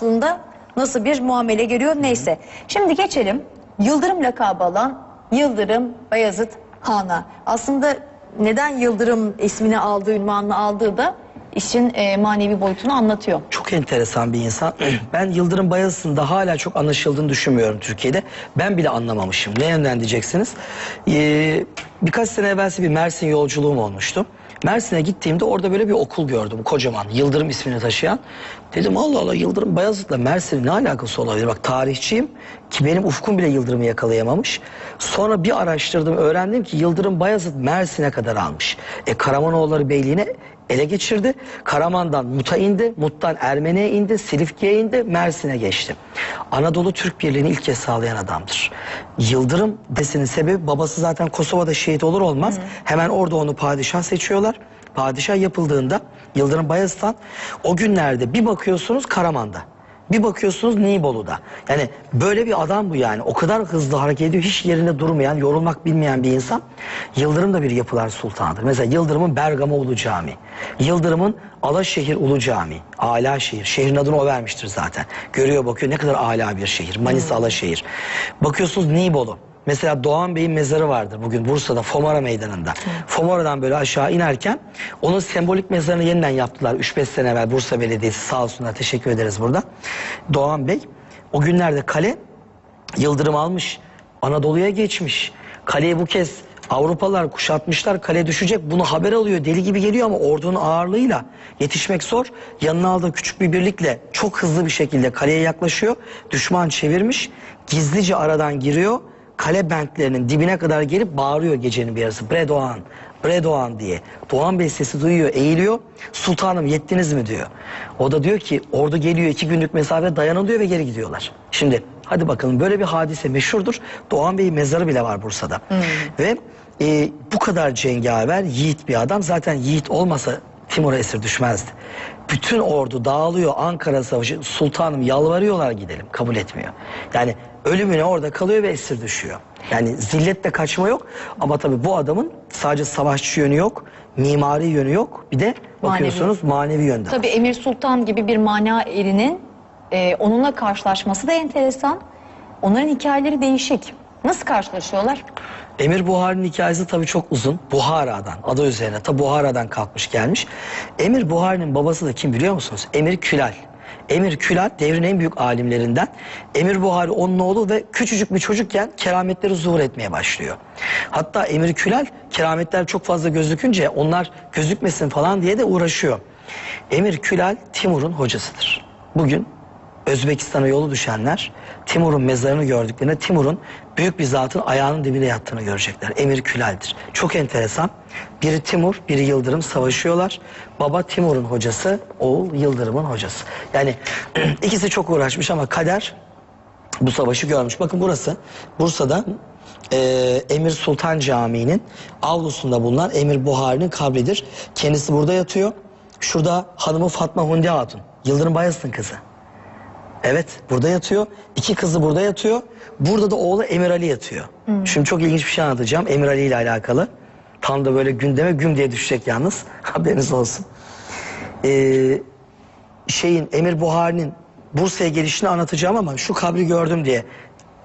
aslında nasıl bir muamele görüyor neyse. Şimdi geçelim Yıldırım lakabı alan Yıldırım Bayezid Han'a. Aslında neden Yıldırım ismini aldığı, ünvanını aldığı da işin e, manevi boyutunu anlatıyor. Çok enteresan bir insan. Ben Yıldırım Bayezid'in de hala çok anlaşıldığını düşünmüyorum Türkiye'de. Ben bile anlamamışım. Ne yönden diyeceksiniz? Ee, birkaç sene evvelsi bir Mersin yolculuğum olmuştu. Mersin'e gittiğimde orada böyle bir okul gördüm kocaman Yıldırım ismini taşıyan. Dedim Allah Allah Yıldırım Bayezid'le Mersin'in ne alakası olabilir? Bak tarihçiyim ki benim ufkum bile Yıldırım'ı yakalayamamış. Sonra bir araştırdım öğrendim ki Yıldırım Bayezid Mersin'e kadar almış. E Karamanoğulları Beyliği'ne ele geçirdi. Karaman'dan Mut'a indi, Mut'tan Ermeni'ye indi, Silifke'ye indi, Mersin'e geçti. Anadolu Türk Birliği'ni ilk kez sağlayan adamdır. Yıldırım desinin sebebi babası zaten Kosova'da şehit olur olmaz. Hemen orada onu padişah seçiyorlar. Padişah yapıldığında Yıldırım Bayezid'den o günlerde bir bakıyorsunuz Karaman'da. Bir bakıyorsunuz Nibolu'da. Yani böyle bir adam bu yani. O kadar hızlı hareket ediyor. Hiç yerinde durmayan, yorulmak bilmeyen bir insan. Yıldırım da bir yapılar sultanıdır. Mesela Yıldırım'ın Bergama Ulu Cami. Yıldırım'ın Alaşehir Ulu Cami. Ala şehir. Şehrin adını o vermiştir zaten. Görüyor bakıyor ne kadar ala bir şehir. Manisa Alaşehir. Bakıyorsunuz Nibolu. Mesela Doğan Bey'in mezarı vardır bugün Bursa'da Fomara Meydanı'nda. Fomara'dan böyle aşağı inerken onun sembolik mezarını yeniden yaptılar 3-5 sene evvel Bursa Belediyesi sağ olsunlar teşekkür ederiz burada. Doğan Bey o günlerde kale Yıldırım almış Anadolu'ya geçmiş. Kaleyi bu kez Avrupalılar kuşatmışlar kale düşecek bunu haber alıyor deli gibi geliyor ama ordunun ağırlığıyla yetişmek zor. Yanına aldığı küçük bir birlikle çok hızlı bir şekilde kaleye yaklaşıyor. Düşman çevirmiş gizlice aradan giriyor kale bentlerinin dibine kadar gelip bağırıyor gecenin bir yarısı. Bre Doğan, Bre Doğan diye. Doğan Bey sesi duyuyor, eğiliyor. Sultanım yettiniz mi diyor. O da diyor ki ordu geliyor iki günlük mesafe dayanın diyor ve geri gidiyorlar. Şimdi hadi bakalım böyle bir hadise meşhurdur. Doğan Bey'in mezarı bile var Bursa'da. Ve e, bu kadar cengaver, yiğit bir adam. Zaten yiğit olmasa Timur'a esir düşmezdi. Bütün ordu dağılıyor Ankara Savaşı. Sultanım yalvarıyorlar gidelim. Kabul etmiyor. Yani ölümüne orada kalıyor ve esir düşüyor. Yani zilletle kaçma yok. Ama tabii bu adamın sadece savaşçı yönü yok. Mimari yönü yok. Bir de bakıyorsunuz manevi, yönde. var. Tabii Emir Sultan gibi bir mana erinin e, onunla karşılaşması da enteresan. Onların hikayeleri değişik. Nasıl karşılaşıyorlar? Emir Buhari'nin hikayesi tabii çok uzun. Buhara'dan, adı üzerine. Ta Buhara'dan kalkmış gelmiş. Emir Buhari'nin babası da kim biliyor musunuz? Emir Külal. Emir Külal devrin en büyük alimlerinden. Emir Buhari onun oğlu ve küçücük bir çocukken kerametleri zuhur etmeye başlıyor. Hatta Emir Külal kerametler çok fazla gözükünce onlar gözükmesin falan diye de uğraşıyor. Emir Külal Timur'un hocasıdır. Bugün Özbekistan'a yolu düşenler Timur'un mezarını gördüklerinde Timur'un büyük bir zatın ayağının dibine yattığını görecekler. Emir Külal'dir. Çok enteresan. Biri Timur, biri Yıldırım savaşıyorlar. Baba Timur'un hocası, oğul Yıldırım'ın hocası. Yani ikisi çok uğraşmış ama kader bu savaşı görmüş. Bakın burası Bursa'da e, Emir Sultan Camii'nin avlusunda bulunan Emir Buhari'nin kabridir. Kendisi burada yatıyor. Şurada hanımı Fatma Hundi Hatun. Yıldırım Bayezid'in kızı. Evet burada yatıyor. İki kızı burada yatıyor. Burada da oğlu Emir Ali yatıyor. Şimdi çok ilginç bir şey anlatacağım Emir Ali ile alakalı. Tam da böyle gündeme güm diye düşecek yalnız. Haberiniz olsun. Ee, şeyin Emir Buhari'nin Bursa'ya gelişini anlatacağım ama şu kabri gördüm diye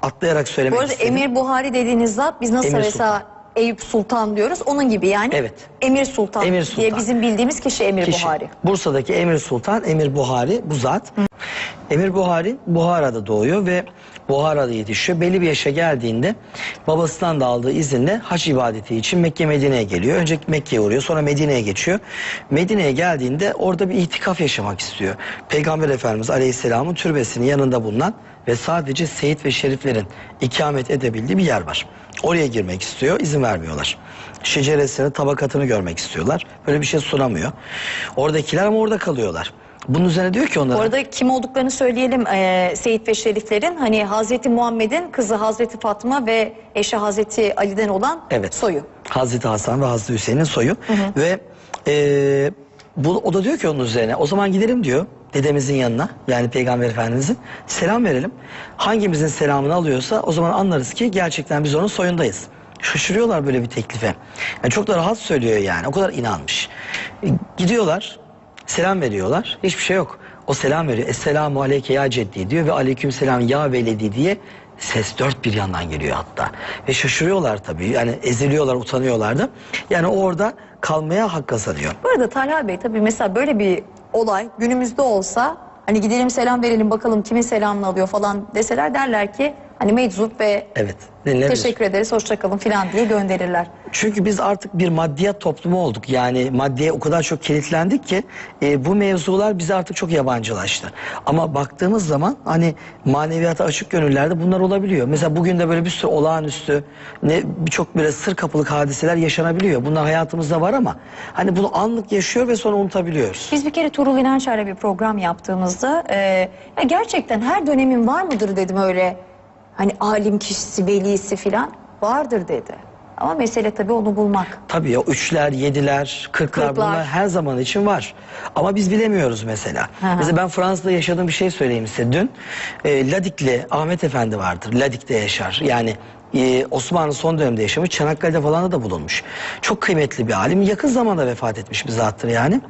atlayarak söylemek Bu arada istedim. Emir Buhari dediğiniz zat biz nasıl Emir mesela Eyüp Sultan diyoruz onun gibi yani. Evet. Emir Sultan, Emir Sultan. diye bizim bildiğimiz kişi Emir Kişi. Buhari. Bursa'daki Emir Sultan, Emir Buhari bu zat. Emir Buhari Buhara'da doğuyor ve Buhara'da yetişiyor. Belli bir yaşa geldiğinde babasından da aldığı izinle hac ibadeti için Mekke Medine'ye geliyor. Önce Mekke'ye uğruyor sonra Medine'ye geçiyor. Medine'ye geldiğinde orada bir itikaf yaşamak istiyor. Peygamber Efendimiz Aleyhisselam'ın türbesinin yanında bulunan ve sadece seyit ve şeriflerin ikamet edebildiği bir yer var. Oraya girmek istiyor, izin vermiyorlar. Şeceresini, tabakatını görmek istiyorlar. Böyle bir şey sunamıyor. Oradakiler ama orada kalıyorlar. Bunun üzerine diyor ki onlara... Bu arada kim olduklarını söyleyelim ee, Seyit ve Şeriflerin. Hani Hazreti Muhammed'in kızı Hazreti Fatma ve eşi Hazreti Ali'den olan Evet. soyu. Hazreti Hasan ve Hazreti Hüseyin'in soyu. Ve e, bu, o da diyor ki onun üzerine o zaman gidelim diyor dedemizin yanına yani Peygamber Efendimizin selam verelim. Hangimizin selamını alıyorsa o zaman anlarız ki gerçekten biz onun soyundayız. Şaşırıyorlar böyle bir teklife. Yani çok da rahat söylüyor yani o kadar inanmış. E, gidiyorlar selam veriyorlar hiçbir şey yok. O selam veriyor. Esselamu aleyke ya ceddi diyor ve aleyküm selam ya veledi diye ses dört bir yandan geliyor hatta. Ve şaşırıyorlar tabii. Yani eziliyorlar, utanıyorlar da. Yani orada kalmaya hak kazanıyor. Bu arada Talha Bey tabii mesela böyle bir olay günümüzde olsa hani gidelim selam verelim bakalım kimin selamını alıyor falan deseler derler ki hani meczup ve Evet. teşekkür ederiz hoşçakalın falan diye gönderirler. Çünkü biz artık bir maddiyat toplumu olduk. Yani maddeye o kadar çok kilitlendik ki e, bu mevzular bize artık çok yabancılaştı. Ama baktığımız zaman hani maneviyata açık gönüllerde bunlar olabiliyor. Mesela bugün de böyle bir sürü olağanüstü ne birçok böyle sır kapılık hadiseler yaşanabiliyor. Bunlar hayatımızda var ama hani bunu anlık yaşıyor ve sonra unutabiliyoruz. Biz bir kere Tuğrul İnançer'le bir program yaptığımızda e, ya gerçekten her dönemin var mıdır dedim öyle hani alim kişisi, velisi filan vardır dedi. Ama mesele tabii onu bulmak. Tabii o üçler, yediler, kırklar, Kırklar. bunlar her zaman için var. Ama biz bilemiyoruz mesela. Hı. Mesela ben Fransa'da yaşadığım bir şey söyleyeyim size. Dün e, Ladikli Ahmet Efendi vardır. Ladik'te yaşar. Yani e, Osmanlı son dönemde yaşamış. Çanakkale'de falan da bulunmuş. Çok kıymetli bir alim. Yakın zamanda vefat etmiş bir zattır yani.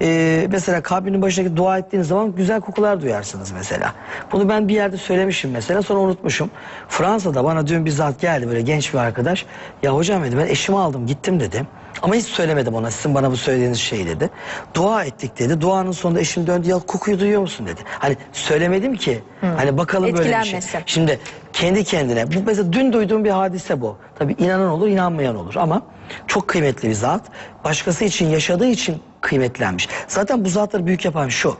E, mesela kabrinin başındaki dua ettiğiniz zaman güzel kokular duyarsınız mesela. Bunu ben bir yerde söylemişim mesela sonra unutmuşum. Fransa'da bana dün bir zat geldi böyle genç bir arkadaş. Ya hocam dedi ben eşimi aldım gittim dedi. Ama hiç söylemedim ona sizin bana bu söylediğiniz şey dedi. Dua ettik dedi. Duanın sonunda eşim döndü ya kokuyu duyuyor musun dedi. Hani söylemedim ki. Hani bakalım böyle bir şey. Şimdi kendi kendine bu mesela dün duyduğum bir hadise bu. Tabii inanan olur inanmayan olur ama çok kıymetli bir zat. Başkası için yaşadığı için kıymetlenmiş. Zaten bu zatları büyük yapan şu.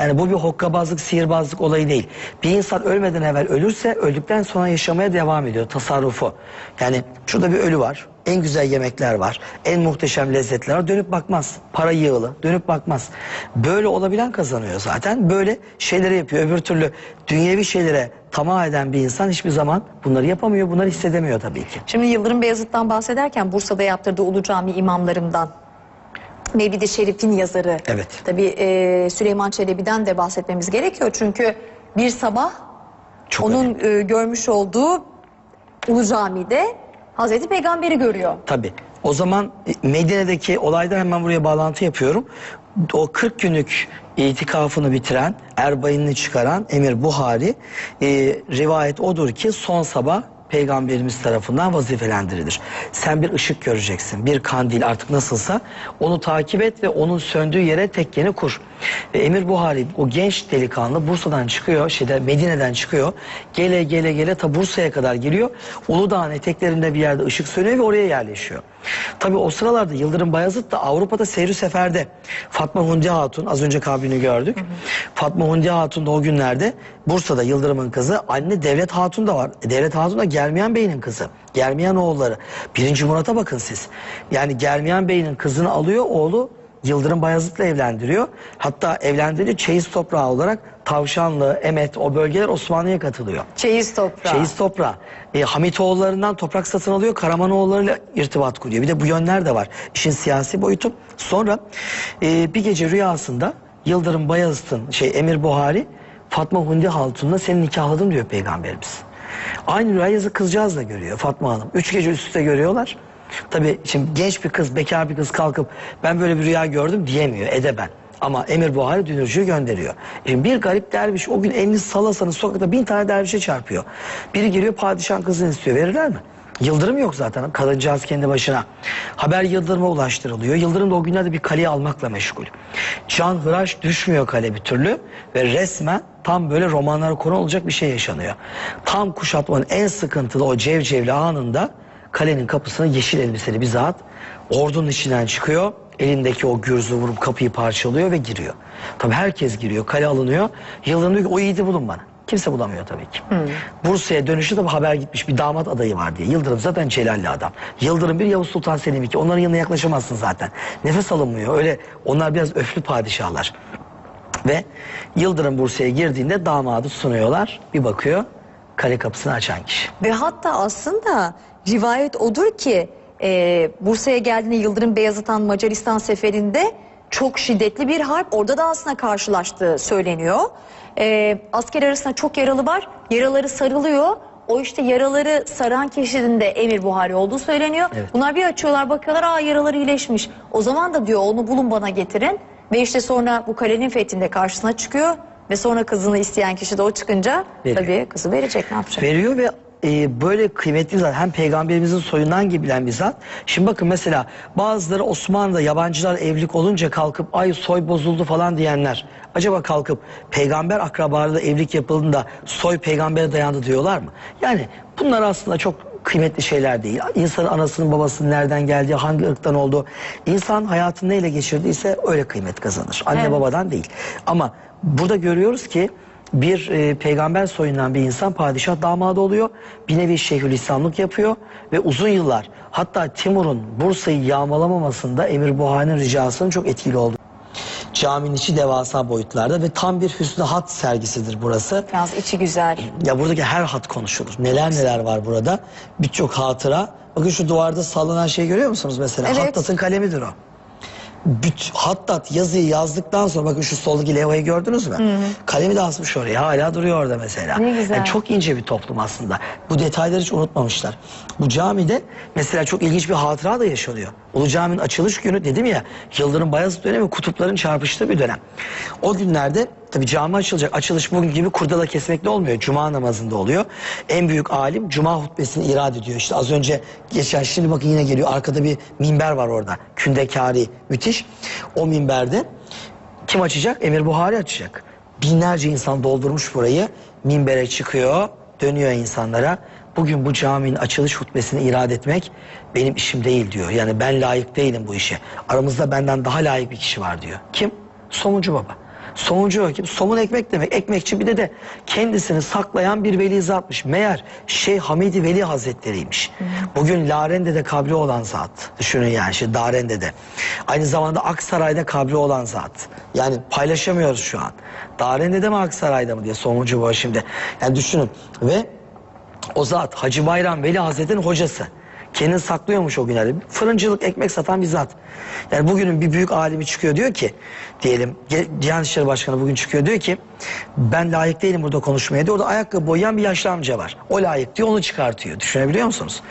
Yani bu bir hokkabazlık, sihirbazlık olayı değil. Bir insan ölmeden evvel ölürse öldükten sonra yaşamaya devam ediyor tasarrufu. Yani şurada bir ölü var. En güzel yemekler var. En muhteşem lezzetler var. Dönüp bakmaz. Para yığılı. Dönüp bakmaz. Böyle olabilen kazanıyor zaten. Böyle şeyleri yapıyor. Öbür türlü dünyevi şeylere tamah eden bir insan hiçbir zaman bunları yapamıyor. Bunları hissedemiyor tabii ki. Şimdi Yıldırım Beyazıt'tan bahsederken Bursa'da yaptırdığı Ulu Cami imamlarından Mevlid-i Şerif'in yazarı. Evet. Tabii e, Süleyman Çelebi'den de bahsetmemiz gerekiyor. Çünkü bir sabah Çok onun e, görmüş olduğu Ulu Cami'de Hazreti Peygamber'i görüyor. Tabii. O zaman e, Medine'deki olaydan hemen buraya bağlantı yapıyorum. O 40 günlük itikafını bitiren, erbayını çıkaran Emir Buhari e, rivayet odur ki son sabah Peygamberimiz tarafından vazifelendirilir. Sen bir ışık göreceksin, bir kandil artık nasılsa onu takip et ve onun söndüğü yere tekkeni kur. Ve Emir Buhari o genç delikanlı Bursa'dan çıkıyor, şeyde Medine'den çıkıyor. Gele gele gele ta Bursa'ya kadar geliyor. Uludağ'ın eteklerinde bir yerde ışık sönüyor ve oraya yerleşiyor. Tabii o sıralarda Yıldırım Bayezid da Avrupa'da seyri seferde. Fatma Hundi Hatun az önce kabrini gördük. Fatma Hundi Hatun da o günlerde Bursa'da Yıldırım'ın kızı. Anne Devlet Hatun da var. E, Devlet Hatun da Germiyan Bey'in kızı. Germiyan oğulları. Birinci Murat'a bakın siz. Yani Germiyan Bey'in kızını alıyor oğlu Yıldırım Bayezid'le evlendiriyor. Hatta evlendiriyor çeyiz toprağı olarak Tavşanlı, Emet o bölgeler Osmanlı'ya katılıyor. Çeyiz toprağı. Çeyiz toprağı. E, Hamitoğullarından toprak satın alıyor. Karamanoğullarıyla irtibat kuruyor. Bir de bu yönler de var. İşin siyasi boyutu. Sonra e, bir gece rüyasında Yıldırım Bayezid'in şey Emir Buhari Fatma Hundi Hatun'la seni nikahladım diyor peygamberimiz. Aynı rüya yazı kızcağız da görüyor Fatma Hanım. Üç gece üst üste görüyorlar. Tabii şimdi genç bir kız, bekar bir kız kalkıp ben böyle bir rüya gördüm diyemiyor edeben. Ama Emir Buhari dünürcüyü gönderiyor. Şimdi bir garip derviş o gün elini salasanız sokakta bin tane dervişe çarpıyor. Biri geliyor padişahın kızını istiyor. Verirler mi? Yıldırım yok zaten. Kadıncağız kendi başına. Haber Yıldırım'a ulaştırılıyor. Yıldırım da o günlerde bir kaleyi almakla meşgul. Can hıraş düşmüyor kale bir türlü. Ve resmen tam böyle romanlara konu olacak bir şey yaşanıyor. Tam kuşatmanın en sıkıntılı o cevcevli anında kalenin kapısına yeşil elbiseli bir zat ordunun içinden çıkıyor. Elindeki o gürzü vurup kapıyı parçalıyor ve giriyor. Tabii herkes giriyor. Kale alınıyor. Yıldırım diyor ki o yiğidi bulun bana. Kimse bulamıyor tabii ki. Bursa'ya dönüşte de haber gitmiş bir damat adayı var diye. Yıldırım zaten celalli adam. Yıldırım bir Yavuz Sultan Selim iki. Onların yanına yaklaşamazsın zaten. Nefes alınmıyor. Öyle onlar biraz öflü padişahlar. Ve Yıldırım Bursa'ya girdiğinde damadı sunuyorlar. Bir bakıyor kale kapısını açan kişi. Ve hatta aslında rivayet odur ki e, Bursa'ya geldiğinde Yıldırım Beyazıt'tan Macaristan seferinde çok şiddetli bir harp orada da aslında karşılaştığı söyleniyor. E, asker arasında çok yaralı var. Yaraları sarılıyor. O işte yaraları saran kişinin de Emir Buhari olduğu söyleniyor. Evet. Bunlar bir açıyorlar bakıyorlar aa yaraları iyileşmiş. O zaman da diyor onu bulun bana getirin. Ve işte sonra bu kalenin fethinde karşısına çıkıyor ve sonra kızını isteyen kişi de o çıkınca Veriyor. tabii kızı verecek ne yapacak? veriyor ve e, böyle kıymetli bir zat hem peygamberimizin soyundan gibilen bir zat. Şimdi bakın mesela bazıları Osmanlı'da yabancılar evlilik olunca kalkıp ay soy bozuldu falan diyenler. Acaba kalkıp peygamber akrabalarıyla evlilik yapıldığında soy peygambere dayandı diyorlar mı? Yani bunlar aslında çok kıymetli şeyler değil. İnsanın anasının babasının nereden geldiği, hangi ırktan olduğu. İnsan hayatını neyle geçirdiyse öyle kıymet kazanır. Anne Evet. babadan değil. Ama burada görüyoruz ki bir e, peygamber soyundan bir insan padişah damadı oluyor. Bir nevi şeyhülislamlık yapıyor ve uzun yıllar hatta Timur'un Bursa'yı yağmalamamasında Emir Buhari'nin ricasının çok etkili oldu. Caminin içi devasa boyutlarda ve tam bir hüsnü hat sergisidir burası. Yalnız içi güzel. Ya buradaki her hat konuşulur. Neler neler var burada. Birçok hatıra. Bakın şu duvarda sallanan şeyi görüyor musunuz mesela? Evet. Hattat'ın kalemidir o. Büt, Hattat yazıyı yazdıktan sonra bakın şu soldaki levhayı gördünüz mü? Kalemi de asmış oraya. Hala duruyor orada mesela. Ne güzel. Yani çok ince bir toplum aslında. Bu detayları hiç unutmamışlar. Bu camide mesela çok ilginç bir hatıra da yaşanıyor. Ulu Cami'nin açılış günü dedim ya Yıldırım Bayezid dönemi kutupların çarpıştığı bir dönem. O günlerde tabi cami açılacak. Açılış bugün gibi kurdala kesmekle olmuyor. Cuma namazında oluyor. En büyük alim Cuma hutbesini irad ediyor. İşte az önce geçen şimdi bakın yine geliyor. Arkada bir minber var orada. Kündekari müthiş. O minberde kim açacak? Emir Buhari açacak. Binlerce insan doldurmuş burayı. Minbere çıkıyor, dönüyor insanlara. Bugün bu caminin açılış hutbesini irad etmek benim işim değil diyor. Yani ben layık değilim bu işe. Aramızda benden daha layık bir kişi var diyor. Kim? Somuncu baba. Somuncu o kim? Somun ekmek demek. Ekmekçi bir de de kendisini saklayan bir veli zatmış. Meğer Şeyh Hamidi Veli Hazretleri'ymiş. Bugün Larende'de kabri olan zat. Düşünün yani işte Darende'de. Aynı zamanda Aksaray'da kabri olan zat. Yani paylaşamıyoruz şu an. Darende'de mi Aksaray'da mı diye Somuncu baba şimdi. Yani düşünün. Ve o zat Hacı Bayram Veli Hazretleri'nin hocası. Kendini saklıyormuş o günlerde. Fırıncılık, ekmek satan bir zat. Yani bugünün bir büyük alimi çıkıyor diyor ki, diyelim Diyanet İşleri Başkanı bugün çıkıyor diyor ki, ben layık değilim burada konuşmaya diyor. Orada ayakkabı boyayan bir yaşlı amca var. O layık diyor, onu çıkartıyor. Düşünebiliyor musunuz?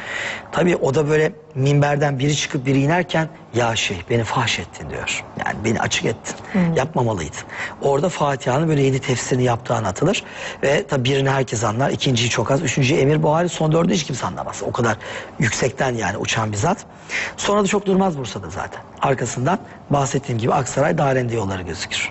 Tabii o da böyle minberden biri çıkıp biri inerken, ya şey beni fahş ettin diyor. Yani beni açık ettin. Yapmamalıydın. Orada Fatiha'nın böyle yedi tefsirini yaptığı anlatılır. Ve tabii birini herkes anlar. ikinciyi çok az. Üçüncüyü Emir Buhari. Son dördü hiç kimse anlamaz. O kadar yüksekten yani uçan bir zat. Sonra da çok durmaz Bursa'da zaten. Arkasından bahsettiğim gibi Aksaray Darende yolları gözükür.